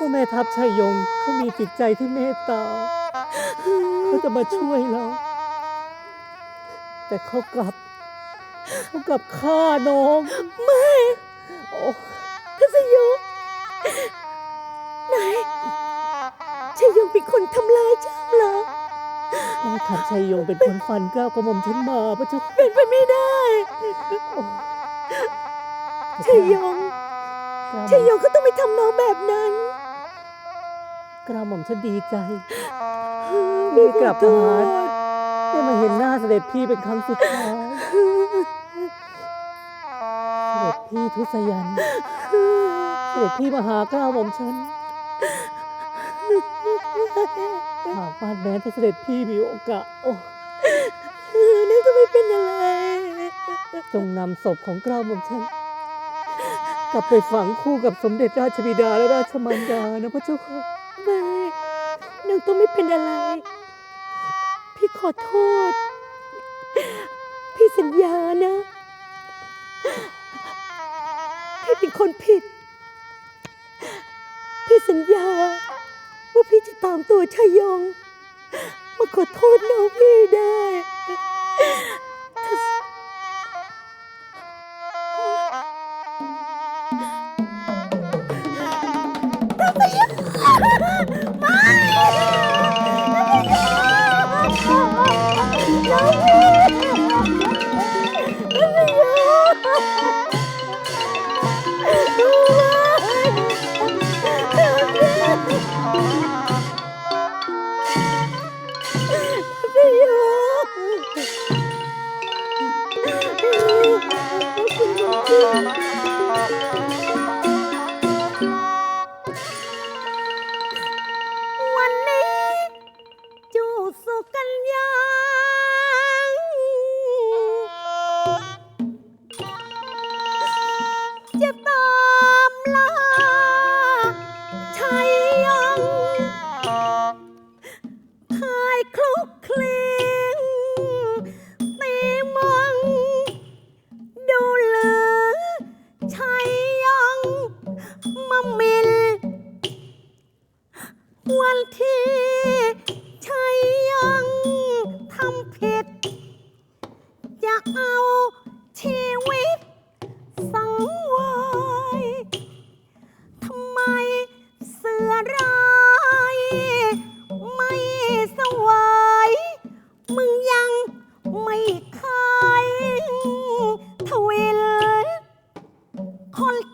ว่าแม่ทัพชัยยงเขามีจิตใจที่เมตตาเขาจะมาช่วยเรา แต่เขากลับเขากลับฆ่าน้อง ไม่โอ้ทัศยุไหนชายงเป็นคนทำร้ายเจ้าเหรอแม่ทัพชัยยงเป็นคนฟันเกล้าวกระหม่อมฉันมาพระเจ้าค่ะเป็นไปไม่ได้โอ้ชายงกล้าชายงเขาต้องไปทำน้องแบบนั้น กระหม่อมฉันดีใจพี่กลับขอโทมาษได้มาเห็นหน้าเสด็จพี่เป็นครั้งสุดท้ายเสด็จพี่ทุสยัน เสด็จพี่มาหาเกล้าวหม่อมฉันหากบ้านแม้แต่เสด็จพี่มีโอกาสโอ้นึกจะไม่เป็นอะไร จงนำศพของเกล้าวหม่อมฉันกลับไปฝังคู่กับสมเด็จราชบิดาและราชมารดานะพระเจ้าค่ะ ไม่นางต้องไม่เป็นอะไร พี่ขอโทษ พี่สัญญานะ พี่เป็นคนผิด พี่สัญญา ว่าพี่จะตามตัวชายง มาขอโทษน้องพี่ได้ คลุกคลี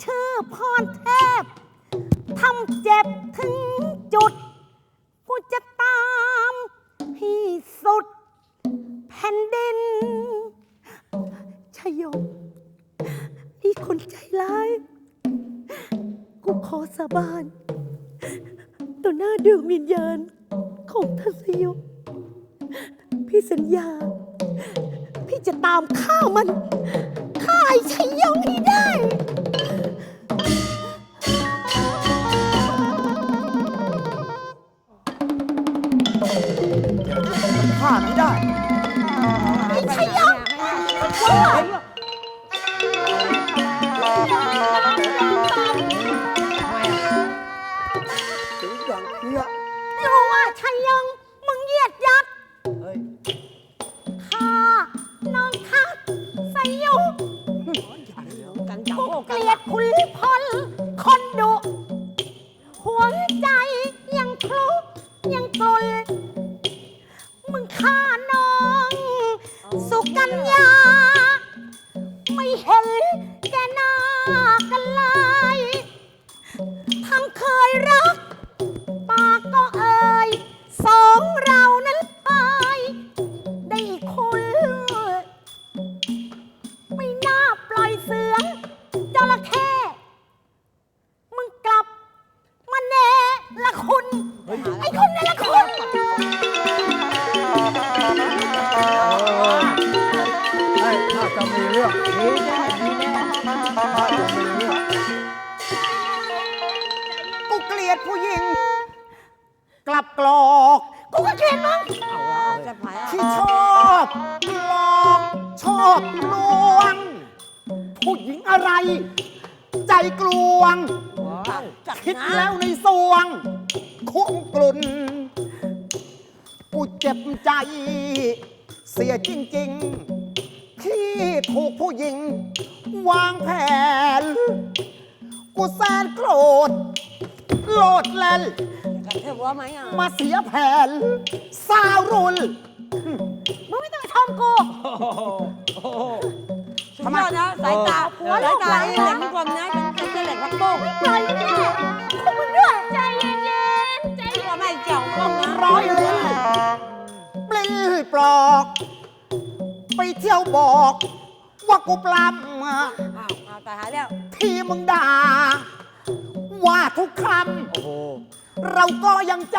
ชื่อพรเทพทำเจ็บถึงจุด กูจะตามให้สุด แผ่นดินชยงนี่คนใจร้าย กูขอสาบาน ต่อหน้าดวงวิญญาณ มีเรื่องมีแน่มีแน่ถ้าจะมีเรื่องกูเกลียดผู้หญิง กลับกรอกกูก็เกลียดมึงที่ชอบหลอกชอบลวง ผู้หญิงอะไร ใจกลวงจัดคิดนะแล้วในสวง คุกกลุ่นกูเจ็บใจ เสียจริง ๆ ที่ถูกผู้หญิง วางแผน กูแสนโกรธโลดแล่นกระเทบว่าไหมอะมาเสียแผน สาวรุน มึงไม่ต้องมาทำกู สุดยอดนะสายตาสายตาไอ้แหลมกลมนะเป็นเป็นแหลมพักโป้งปล่อยแม่คุณมึงด้วย ใจเย็นๆ ใจเย็นว่าไม่เกี่ยวข้องนะร้อยเลยปลิ้นปลอกไป เที่ยวบอก ว่ากูปล้ำอ้าวอ้าวตายหายแล้วที่มึงด่า ว่าทุกคโอ้โหำเราก็ยังจ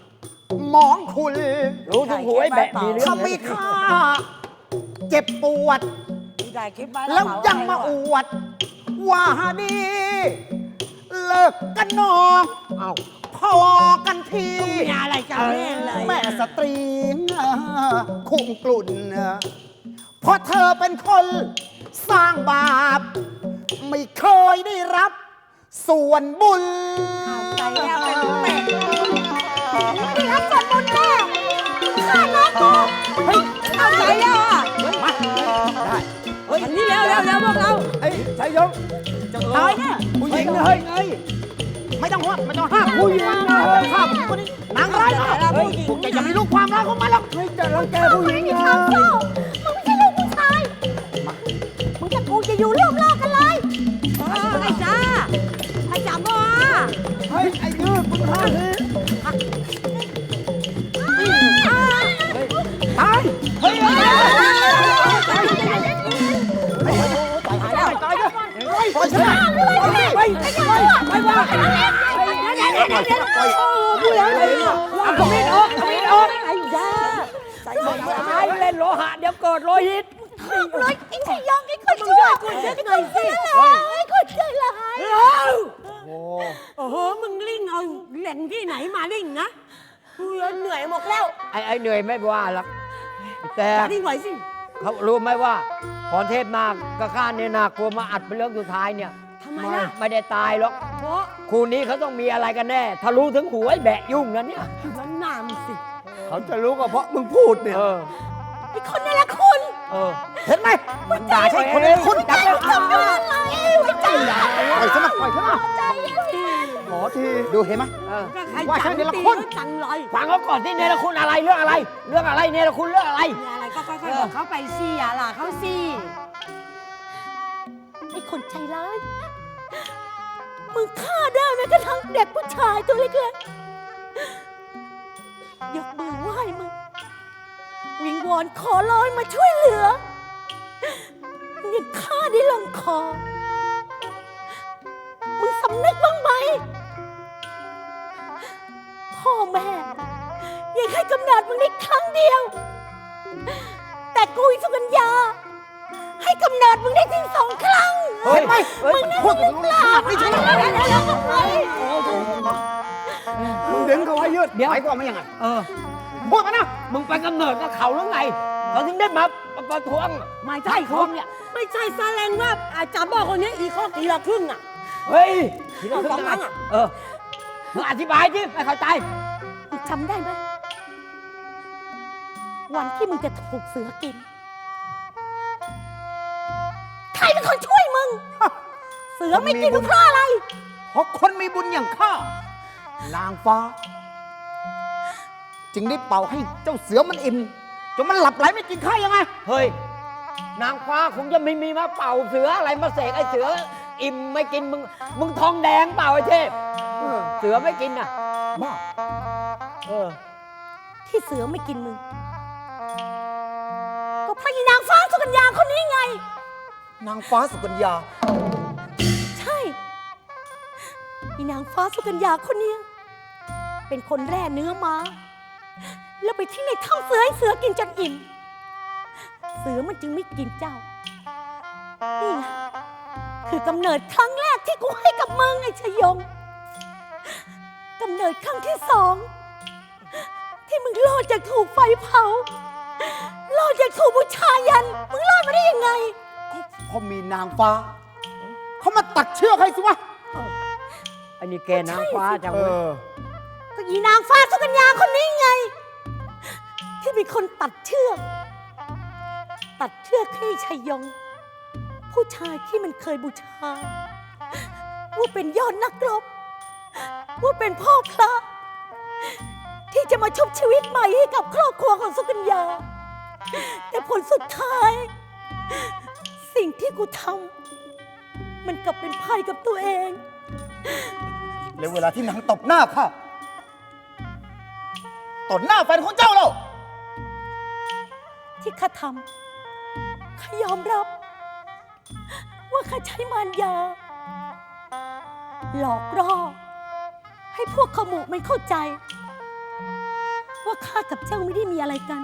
ำหมองคุณรู้ถึงหวยแบะมีเรื่องถ้าไม่ฆ่า เจ็บปวด มีถ่ายคลิปไว้แล้วยังมาอวด ว่าดี เลิกกันนองเอ้าพอกันทีมีอะไรกันแน่เลยแม่สตรีคุงกลุ่นเพ ราะเธอเป็นคนสร้างบาป ไม่เคยได้รับ ส่วนบุญ ใจแล้วเป็นเป็ดไม่ได้รับส่วนบุญแน่ฆ่าน้องกูเอาใจแล้วอะมาได้อันนี้เร็วเร็วเร็วพวกเราไอ้ชายยงจะตายเนี่ยผู้หญิงนะเฮ้ยไงไม่ต้องห้ามไม่ต้องห้ามผู้หญิงนะห้ามผู้หญิงคนนี้นางร้ายมากเฮ้ยพวกแกจะไม่รู้ความรักของมันหรอกเฮ้ยจะรังแกผู้หญิงไง อยู่ร่วมโลกกันเลยเออไอ้จ้าไอ้จ๋าบ่เฮ้ยไอ้ยืดมึงห้าทีตายเฮ้ยตายหายแล้วตายแล้วปล่อยฉันนะปล่อยไปไปว่าโอ้ผู้ใหญ่เลยว่าเขาไม่ออกเขาไม่ออกไอ้จ้าใจตายเล่นโลหะเดี๋ยวเกิดโลหิต เลยไอ้ชายองไอ้คนชั่วกูเช็คหน่อยสิไอ้คนใจร้ายโอ้โอ้โห มึงลิ่งเอาแหล่งที่ไหนมาลิ่งนะกูเหนื่อยหมดแล้ว ไอ้ไอ้เหนื่อยไม่ว่าหรอกแต่ลิ่งไหวสิเขารู้ไหมว่าพรเทพนาคกับข้าเนี่ยนากลัวมาอัดเป็นเรื่องสุดท้ายเนี่ยทำไมล่ะไม่ได้ตายหรอกเพราะคู่นี้เขาต้องมีอะไรกันแน่ถ้ารู้ถึงหวยแบะยุ่งนะเนี่ยมันนามสิ เขาจะรู้ก็เพราะมึงพูดเนี่ยเออไอ้คนนี่แหละคุณ เออ เห็นไหมมันด่าใช่คนนี้คุณใจมึงทำด้วยอะไรไว้ใจปล่อยฉันนะปล่อยฉันนะใจเย็นขอทีดูเห็นไหมเออก็ใครว่าจัฉังนเนรตีคุณก็จังลอยฟังเขาก่อนที่เนรคุณอะไรเรื่องอะไร เรื่องอะไรเนรคุณเรื่องอะไรมีอะไรก็ค่อยๆบอกเขาไปสิอย่าล่ะเขาสิไอ้คนใจร้ายมึงฆ่าได้แม้กระทั่งเด็กผู้ชายตัวเล็กๆยกมือไหว้มึงวิงวอนขอร้อยมาช่วยเหลือ มึงยังฆ่าได้ลงคอ มึงสำนึกบ้างไหม พ่อแม่ ยังให้กำเนิดมึงได้ครั้งเดียว แต่กูอิสุกัญญา ให้กำเนิดมึงได้ถึงสองครั้งเฮ้ยเห็นไหมเฮ้ยพูดกับลูกหลานไม่ใช่เดี๋ยวเดี๋ยวเดี๋ยวเดี๋ยวเฮ้ยมึงดึงเขาไว้ยืดเดี๋ยวไอ้กว่าไม่ยังไงเออพูดมานะมึงไปกำเนิดกับเขาหรือไงเขาถึงได้มา ประท้วง ไม่ใช่ท้เขาวงเนี่ย ไม่ใช่แสดงว่าอาจารย์บอกคนนี้อีข้อตีละครึ่งอะ เฮ้ยทีเอาสองครั้งอะเออมึงอธิบายที่ไม่เข้าใจมึงจำได้ไหมวันที่มึงจะถูกเสือกิน ใครเป็นคนช่วยมึง เสือไม่กินมึงเพราะอะไร เพราะคนมีบุญอย่างข้านางฟ้า จึงได้เป่าให้เจ้าเสือมันอิ่ม จนมันหลับไหลไม่กินข้าวยังไง เฮ้ย นางฟ้าคงจะไม่มีมาเป่าเสืออะไรมาเสกไอ้เสือ อิ่มไม่กินมึง มึงทองแดงเปล่าไอ้เทพเสือไม่กินน่ะ บ้าเออ ที่เสือไม่กินมึง ก็เพราะอีนางฟ้าสุกัญญาคนนี้ไง นางฟ้าสุกัญญา ใช่อีนางฟ้าสุกัญญาคนเนี้ยเป็นคนแร่เนื้อมา แล้วไปที่ในถ้ำเสือให้เสือกินจนอิ่ม เสือมันจึงไม่กินเจ้า นี่ไงคือกำเนิดครั้งแรกที่กูให้กับมึงไอ้ชยงกำเนิดครั้งที่สอง ที่มึงรอดจากถูกไฟเผารอดจากถูกบูชายัน มึงรอดมาได้ยังไงก็เพราะมีนางฟ้า เขามาตัดเชือกให้สิวะ อันนี้แกนางฟ้าจังเอเว้ยอ ก็อีนางฟ้าสุกัญญาคนนี้ไง ที่เป็นคนตัดเชือก ตัดเชือกให้ชัยยง ผู้ชายที่มันเคยบูชา ว่าเป็นยอดนักรบ ว่าเป็นพ่อพระ ที่จะมาชุบชีวิตใหม่ให้กับครอบครัวของสุกัญญา แต่ผลสุดท้าย สิ่งที่กูทำมันกลับเป็นภัยกับตัวเอง แล้วเวลาที่นางตบหน้าข้าตบหน้าแฟนของเจ้าเรา ที่ข้าทำข้ายอมรับ ว่าข้าใช้มารยา หลอกล่อให้พวกขโมุมันเข้าใจ ว่าข้ากับเจ้าไม่ได้มีอะไรกัน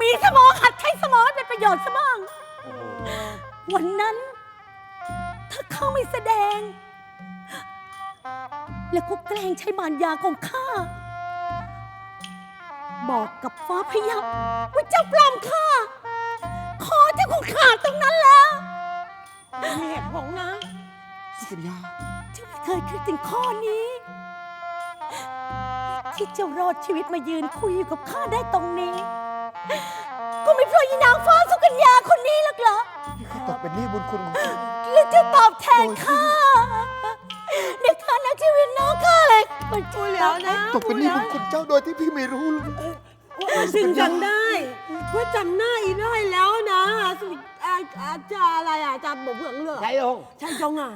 มีสมองหัดใช้สมองให้เป็นประโยชน์ซะบ้าง วันนั้น ถ้าเขาไม่แสดง แล้วก็แกล้งใช้มารยาของข้า บอกกับฟ้าพยับว่าเจ้าปลอมข้าคอเจ้าคงขาดตรงนั้นแล้วมีเหตุผลนะสุกัญญาเจ้าไม่เคยคิดถึงข้อนี้ ที่เจ้ารอดชีวิตมายืนคุยอยู่กับข้าได้ตรงนี้ ก็ไม่เพราะอีนางฟ้าสุกัญญาคนนี้หรอกเหรอที่ข้าตกเป็นหนี้บุญคุณของเจ้าหรือจะตอบแทนข้า ในฐานะชีวิตน้องข้าเลยมันพูแล้วนะตกเป็นหนี้บุญคุณเจ้าโดยที่พี่ไม่รู้เลยว่าซึ่งจำได้ว่าจำหน้าอีได้แล้วนะสุดอาอาจารย์อะไรอะอาจารย์บอกเผื่องเลยใช่ลงใช่จงอะ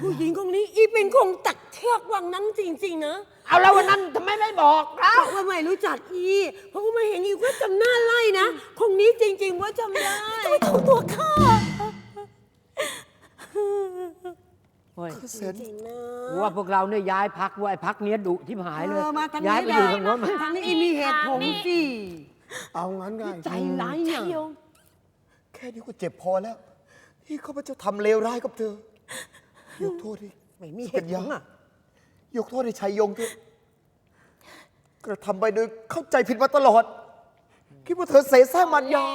ผู้หญิงคนนี้อีเป็นคงตักเชือกวังนั้นจริง ๆ นะเอาแล้ววันนั้นทำไมไม่บอกเราบอกว่าไม่รู้จักอีเพราะว่ามาเห็นอีก็จำหน้าไล่นะคงนี้จริง ๆ ว่าจำได้ไม่ถูกตัวข้า เฮ้ยเซนจริงนะกูว่าพวกเราเนี่ยย้ายพักว่าไอ้พักเนี้ยดุที่หายเลยเออมาทางย้ายนี้ไปอยู่ทางโน้นมาทางนี้อีมีเหตุผลสิเอางั้นไงใจร้ายเนี่ยชัยยงแค่นี้ก็เจ็บพอแล้ว ที่ข้าพเจ้าทำเลวร้ายกับเธอ ยกโทษให้ไม่มีเหตุผลอะ ยกโทษให้ชัยยงเถอะกระทำไปโดยเข้าใจผิดมาตลอด คิดว่าเธอเสแสร้งมันยา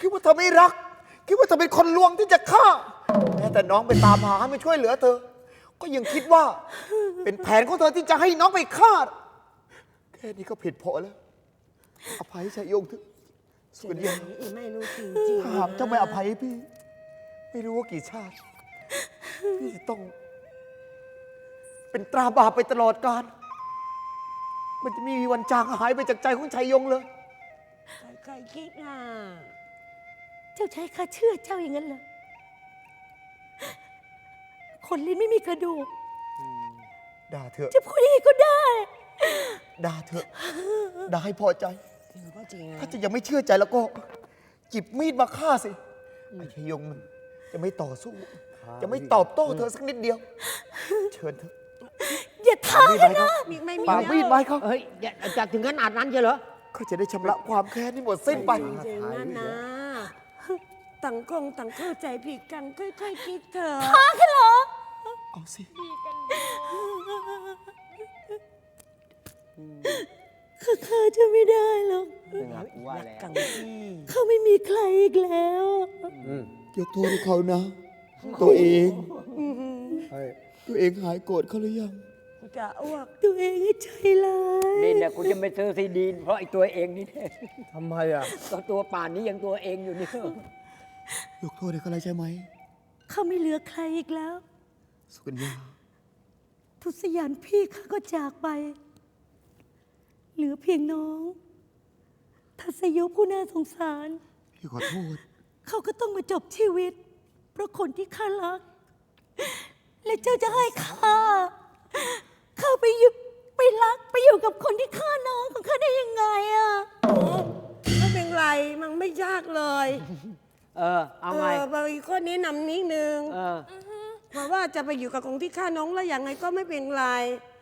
คิดว่าเธอไม่รัก คิดว่าเธอเป็นคนลวงที่จะฆ่า แม้แต่น้องไปตามหาไม่ช่วยเหลือเธอ ก็ยังคิดว่า เป็นแผนของเธอที่จะให้น้องไปฆ่าแค่นี้ก็ผิดพอแล้ว อภัยให้ชัยยงเถอะสุกัญญาอีไม่รู้จริงถ้าหากเจ้าไม่อภัยให้พี่ ไม่รู้ว่ากี่ชาติ พี่จะต้อง เป็นตราบาปไปตลอดกาลมันจะไมมีวันจางหายไปจากใจของชัยยงเลยๆใครคิดอะ เจ้าใช้ข้าเชื่อเจ้าอย่างนั้นเหรอ คนลิ้นไม่มีกระดูก ด่าเถอะจะพูดยังไงก็ได้ ด่าเถอะด่าให้พอใจ จริงก็จริงถ้าจะยังไม่เชื่อใจแล้วก็จิบมีดมาฆ่าสิไอ้ชัยยงมันจะไม่ต่อสู้ จะไม่ตอบโต้เธอสักนิดเดียว เชิญเถอะอย่าท้าปามีดกันไว้นะเขามีไม่มีปามีดไว้เขาเฮ้ยอย่าจะถึงขนาดนั้นใช่เหรอเขาจะได้ชำระความแค้นที่หมดสิ้นไป จริงๆนะนะ ต่างคงต่างเข้าใจผิดกันค่อยๆคิดเถอะท้ากันเหรอ เอาสิ ข้าฆ่าเจะไม่ได้หรอกว่าแล้ว กังที่เขาไม่มีใครอีกแล้วยกโทษให้เขานะ ตัวเองตัวเองหายโกรธเขาหรือยัง จะอ้วกตัวเองให้ใจร้ายนี่เนี่ยกูจะไม่ซื้อซีดีนเพราะไอ้ตัวเองนี่แน่ทำไมอะ ก็ตัวป่านนี้ยังตัวเองอยู่นี่ย กโทษให้เขาเลยใช่ไหมเขาไม่เหลือใครอีกแล้ว สุกัญญา ทุสยานพี่ข้าก็จากไป เหลือเพียงน้อง ทัศยุผู้น่าสงสาร พี่ขอโทษ เขาก็ต้องมาจบชีวิต เพราะคนที่ข้ารัก และเจ้าจะให้ข้าข้าไปอยู่ไปรักไปอยู่กับคนที่ฆ่าน้องของข้าได้ยังไงอะ ไม่เป็นไร มันไม่ยากเลย เออ เอาไงบางข้อนี้นำนิดนึงเออ เพราะว่าจะไปอยู่กับคงที่ฆ่าน้องแล้วยังไงก็ไม่เป็นไร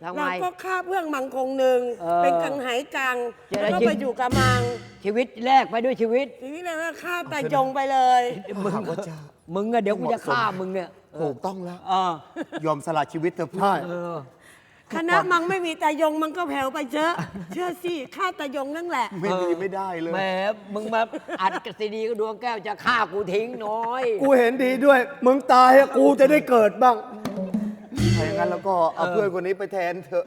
ทำไมเราก็ฆ่าเพื่องมังคงหนึ่งเออเป็นกังไหกังจะได้แล้วก็ยินไปอยู่กับมังชีวิตแลกไปด้วยชีวิต ทีนี้เลยว่าฆ่าตายจงไปเลย มึงหากว่าจะมึงอะเดี๋ยวกูจะเหมาะสมฆ่ามึงเนี่ยถูกต้องแล้ว เออยอมสละชีวิตเธอพี่เออ คณะมังไม่มีตายงมันก็แผ่วไปเยอะ เชื่อสิฆ่าตายงนั่นแหละ ไม่มีไม่ได้เลย แหมมึงมาอัดกับซีดีก็ดวงแก้วจะฆ่ากูทิ้งน้อย กูเห็นดีด้วย มึงตายอะกูจะได้เกิดบ้างถ้าอย่างนั้นแล้วก็เอาเพื่อนคนนี้ไปแทนเถอะ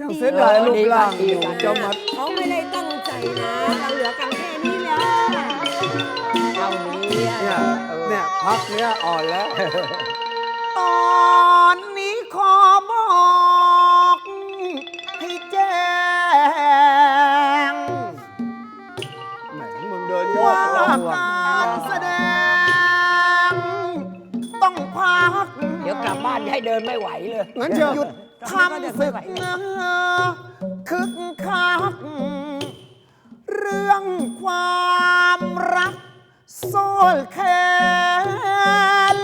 ยังเสียดายรูปร่างอยู่จะมาเขาไม่ได้ตั้งใจนะเราเหลือกันแค่นี้แล้วเท่านี้อะเนี่ยเนี่ยพักเนี้ยอ่อนแล้ว ตอนนี้ นให้เดินไม่ไหวเลย งั้นเชียวหยุดทำศึกเงอคึกคักเรื่องความรักโซลแคน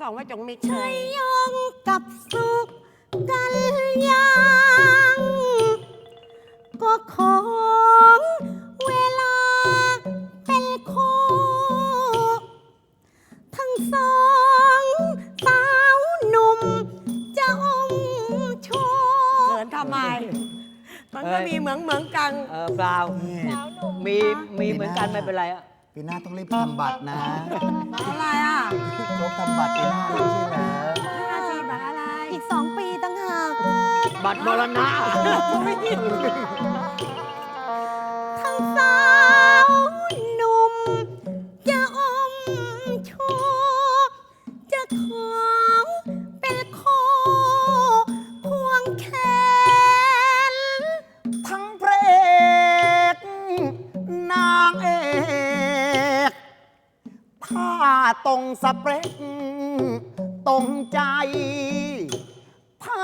สองว่าจงมีชัยยงกับสุขกันยัง ก็ของ ก็มีเหมืองเหมืองๆกันเออเปล่ามีมีเหมือนกันไม่เป็นไรอะปีหน้าต้องรีบทำบัตรนะอะไรอะครบทำบัตรปีหน้าไม่ใช่เหรอห้าสี่บาทอะไร อีกสองปีตั้งหาก บัตรมรณะ สเปรกตรงใจ ถ้า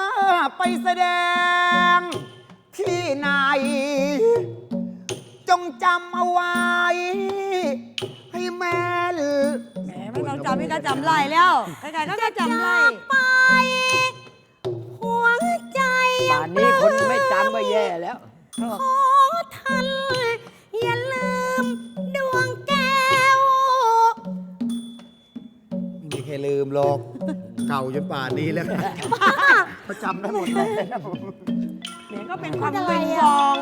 ไปแสดงที่ไหน จงจำเอาไว้ ให้แม่นแหมไม่ต้องจำไม่ต้องจำไรแล้วใครๆก็จะจำไรไปหัวใจป่านนี้คนไม่จำก็แย่แล้ว ขอ มีใครลืมหรอก เก่าจนป่านนี้แล้วเขาจำได้หมดเลยเดี๋ยวก็เป็นความพูดอะไรเป็นอะฟอง